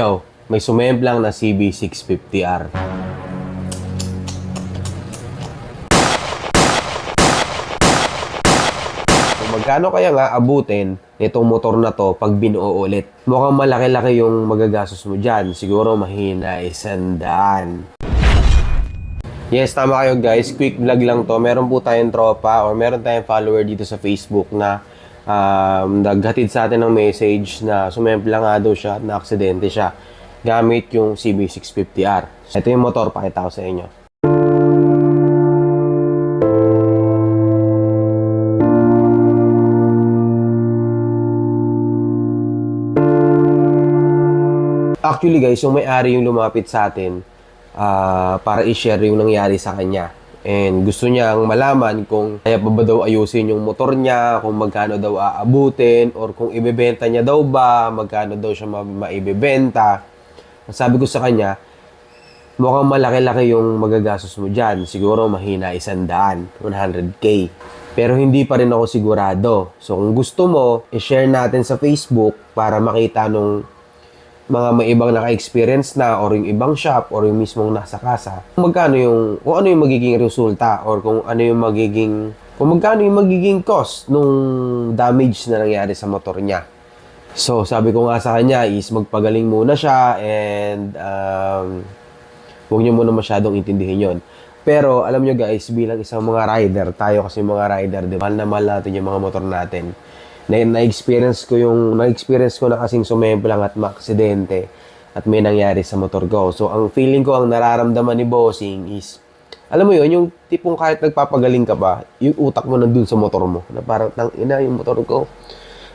Yo, may sumemplang na CB650R. Kung magkano kaya nga abutin nitong motor na to pag binuo ulit? Mukhang malaki-laki yung magagastos mo dyan. Siguro mahina isandaan. Yes, tama kayo guys. Quick vlog lang to. Meron po tayong tropa or meron tayong follower dito sa Facebook na um, naghatid sa atin ng message na sumempla nga daw siya, na aksidente siya gamit yung CB650R. Ito yung motor, pakita ko sa inyo. Actually guys, yung may-ari yung lumapit sa atin ah, para i-share yung nangyari sa kanya. And gusto niyang malaman kung kaya pa ba daw ayusin yung motor niya, kung magkano daw aabutin, or kung ibebenta niya daw ba, magkano daw siya ma- maibebenta. Sabi ko sa kanya, mukhang malaki-laki yung magagastos mo dyan. Siguro mahina isandaan, 100k. Pero hindi pa rin ako sigurado. So kung gusto mo, i-share natin sa Facebook para makita nung mga may ibang naka-experience na or yung ibang shop or yung mismong nasa kasa. Magkano yung kung ano yung magiging resulta or kung ano yung magiging kung magkano yung magiging cost nung damage na nangyari sa motor niya. So, sabi ko nga sa kanya is magpagaling muna siya and um, huwag niyo muna masyadong intindihin yon. Pero alam nyo guys, bilang isang mga rider, tayo kasi mga rider, di ba? Na mahal natin yung mga motor natin na, na-experience ko yung na-experience ko na kasing sumemplang at maaksidente at may nangyari sa motor ko. So, ang feeling ko, ang nararamdaman ni Bossing is, alam mo yun, yung tipong kahit nagpapagaling ka pa, yung utak mo nandun sa motor mo. Na parang, tang ina, yung motor ko,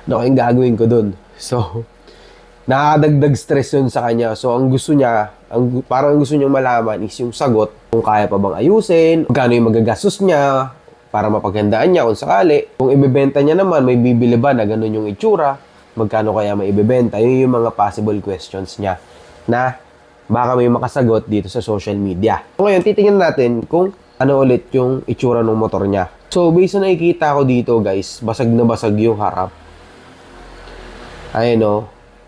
ano kayong gagawin ko dun? So, nakakadagdag stress yun sa kanya. So, ang gusto niya, ang, parang ang gusto niyang malaman is yung sagot, kung kaya pa bang ayusin, magkano yung magagastos niya, para mapaghandaan niya kung sakali. Kung ibebenta niya naman, may bibili ba na ganun yung itsura? Magkano kaya maibebenta? Yun yung mga possible questions niya na baka may makasagot dito sa social media. Ngayon, titingnan natin kung ano ulit yung itsura ng motor niya. So, based na nakikita ko dito, guys, basag na basag yung harap. Ayun o,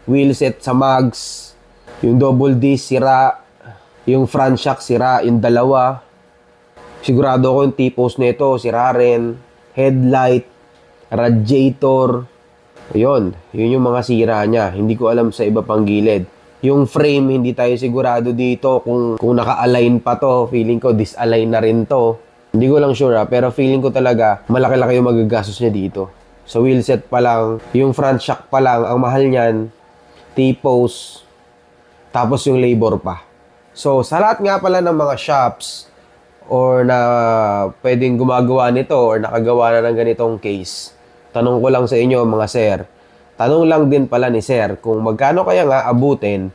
wheel set sa mags, yung double disc sira, yung front shock sira, yung dalawa, Sigurado ko yung T-post nito, sira rin. Headlight, radiator. Yun, yun yung mga sira niya. Hindi ko alam sa iba pang gilid. Yung frame, hindi tayo sigurado dito kung, kung naka-align pa to. Feeling ko, disalign na rin to. Hindi ko lang sure ha, pero feeling ko talaga malaki-laki yung magagastos niya dito. So wheel set pa lang, yung front shock pa lang, ang mahal niyan, T-post, tapos yung labor pa. So sa lahat nga pala ng mga shops, or na pwedeng gumagawa nito or nakagawa na ng ganitong case, tanong ko lang sa inyo mga sir, tanong lang din pala ni sir kung magkano kaya nga abutin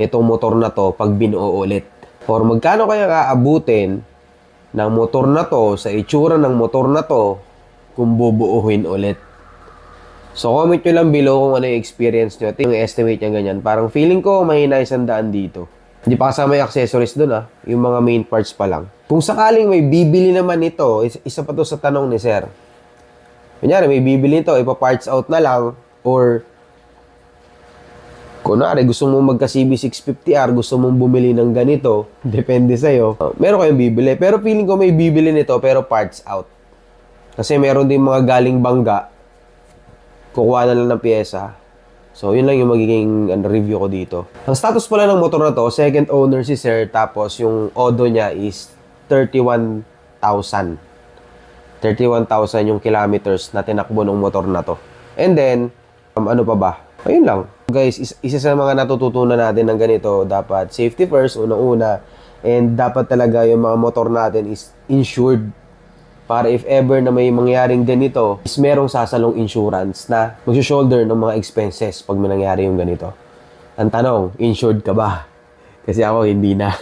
nitong motor na to pag binuo ulit. Or magkano kaya nga abutin ng motor na to sa itsura ng motor na to kung bubuuhin ulit. So comment nyo lang below kung ano yung experience nyo. Ito yung estimate niya ganyan. Parang feeling ko mahina isang dito. Hindi pa kasama yung accessories doon ah. Yung mga main parts pa lang. Kung sakaling may bibili naman ito, is- isa pa to sa tanong ni Sir. Kunyari, may bibili ito, ipa-parts out na lang, or kunwari, gusto mong magka CB650R, gusto mong bumili ng ganito, depende sa'yo, uh, meron kayong bibili. Pero feeling ko may bibili nito, pero parts out. Kasi meron din mga galing bangga, kukuha na lang ng pyesa, So, yun lang yung magiging ano, review ko dito. Ang status pala ng motor na to, second owner si Sir, tapos yung odo niya is 31,000. 31,000 yung kilometers na tinakbo ng motor na to. And then, um, ano pa ba? Ayun lang. Guys, is- isa sa mga natututunan natin ng ganito, dapat safety first, unang-una. And dapat talaga yung mga motor natin is insured para if ever na may mangyaring ganito, is merong sasalong insurance na mag-shoulder ng mga expenses pag may nangyari yung ganito. Ang tanong, insured ka ba? Kasi ako, hindi na.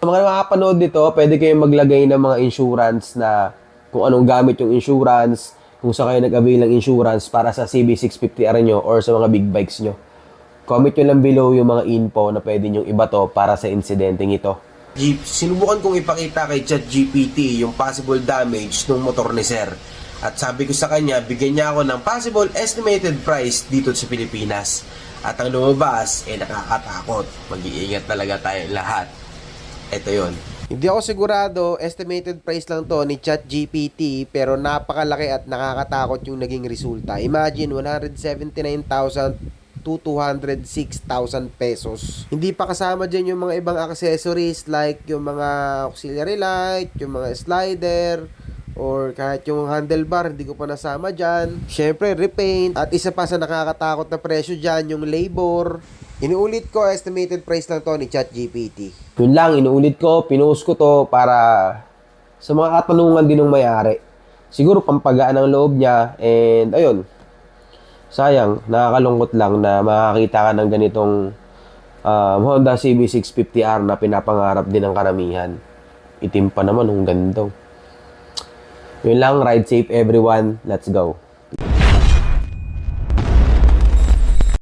Sa mga makapanood nito, pwede kayong maglagay ng mga insurance na kung anong gamit yung insurance, kung saan kayo nag-avail ng insurance para sa CB650R nyo or sa mga big bikes nyo. Comment nyo lang below yung mga info na pwede nyong iba to para sa insidenteng ito. Jeep, sinubukan kong ipakita kay ChatGPT yung possible damage ng motor ni Sir. At sabi ko sa kanya, bigyan niya ako ng possible estimated price dito sa Pilipinas. At ang lumabas, eh nakakatakot. Mag-iingat talaga tayo lahat. Ito yon. Hindi ako sigurado, estimated price lang to ni ChatGPT pero napakalaki at nakakatakot yung naging resulta. Imagine 179,000 to 206,000 pesos. Hindi pa kasama dyan yung mga ibang accessories like yung mga auxiliary light, yung mga slider, or kahit yung handlebar, hindi ko pa nasama dyan. Siyempre, repaint. At isa pa sa nakakatakot na presyo dyan, yung labor. Inuulit ko, estimated price lang to ni ChatGPT. Yun lang, inuulit ko, pinost ko to para sa mga katanungan din ng mayari. Siguro pampagaan ang loob niya and ayun, sayang, nakakalungkot lang na makakita ka ng ganitong um, Honda CB650R na pinapangarap din ng karamihan. Itim pa naman, ang ganda. Yun lang, ride safe everyone. Let's go.